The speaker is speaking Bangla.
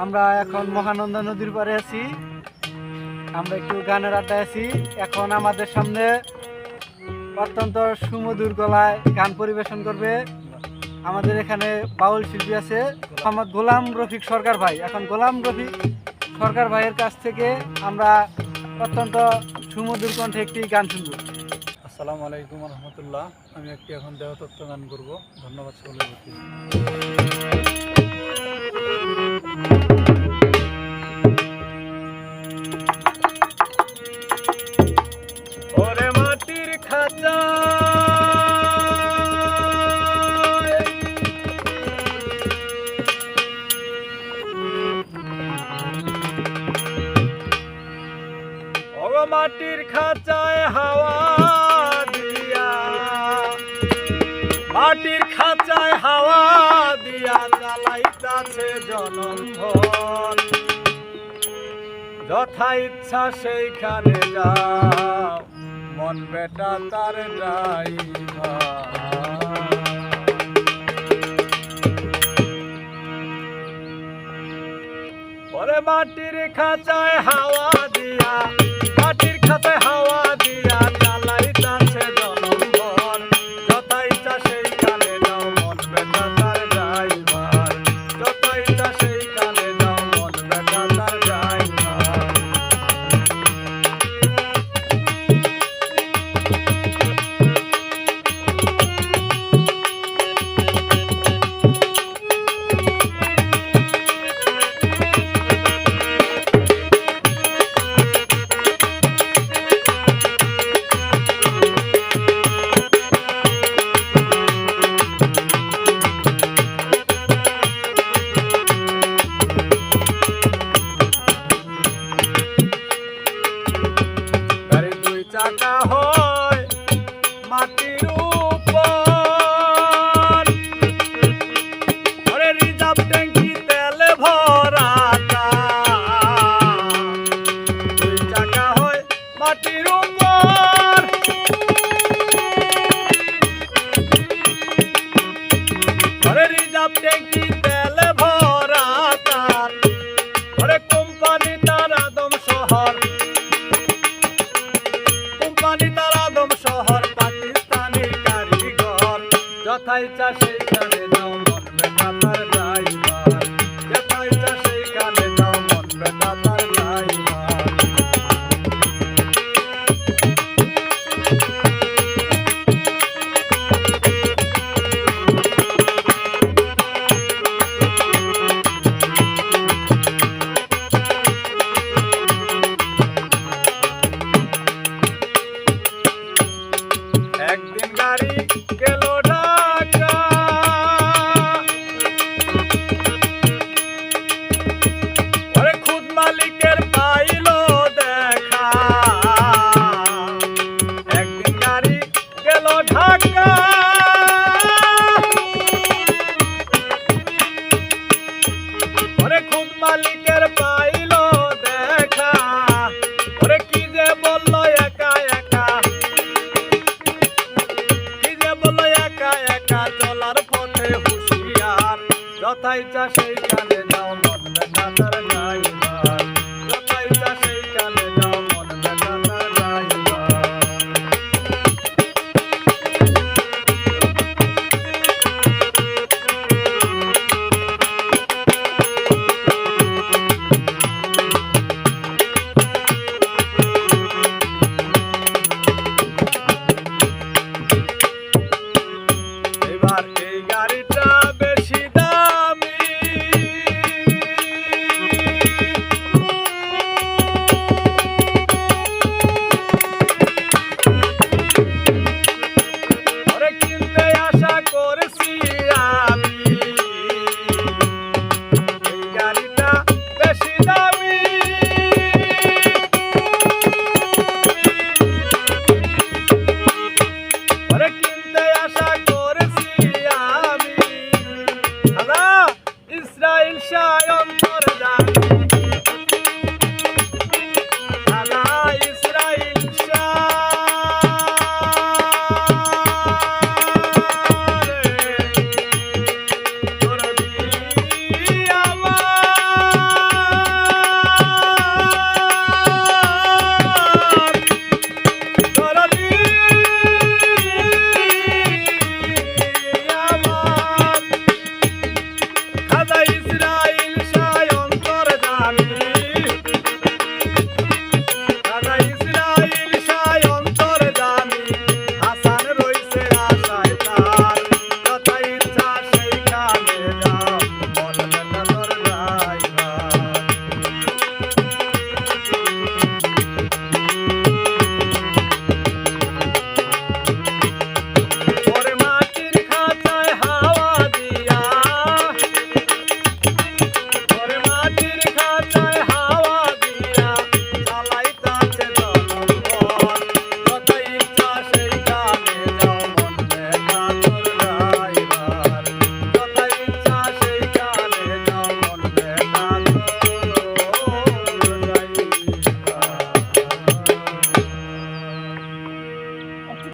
আমরা এখন মহানন্দা নদীর পাড়ে আছি। আমরা একটু গানের আড্ডায় আছি। এখন আমাদের সামনে অত্যন্ত সুমধুর গলায় গান পরিবেশন করবে আমাদের এখানে বাউল শিল্পী আছে মোহাম্মদ গোলাম রফিক সরকার ভাই। এখন গোলাম রফিক সরকার ভাইয়ের কাছ থেকে আমরা অত্যন্ত সুমধুর কণ্ঠে একটি গান শুনব। আসসালামু আলাইকুম রহমতুল্লাহ। আমি একটি এখন দেহতত্ত্ব গান করব। ধন্যবাদ সকলের যথা ইচ্ছা সেইখানে যাও মন বেটা তার ড্রাইভার ওরে মাটির খাঁচায় হাওয়া মাটির উপর ওরে রিজার্ভ ট্যাঙ্কি তেলে ভরা ওরে কোম্পানি তার আদম শহর। কোম্পানি তার আদম শহর পাকিস্তানি কারিগর। যথাই চা সেইখানে যথাই চাষে সেইখানে যাও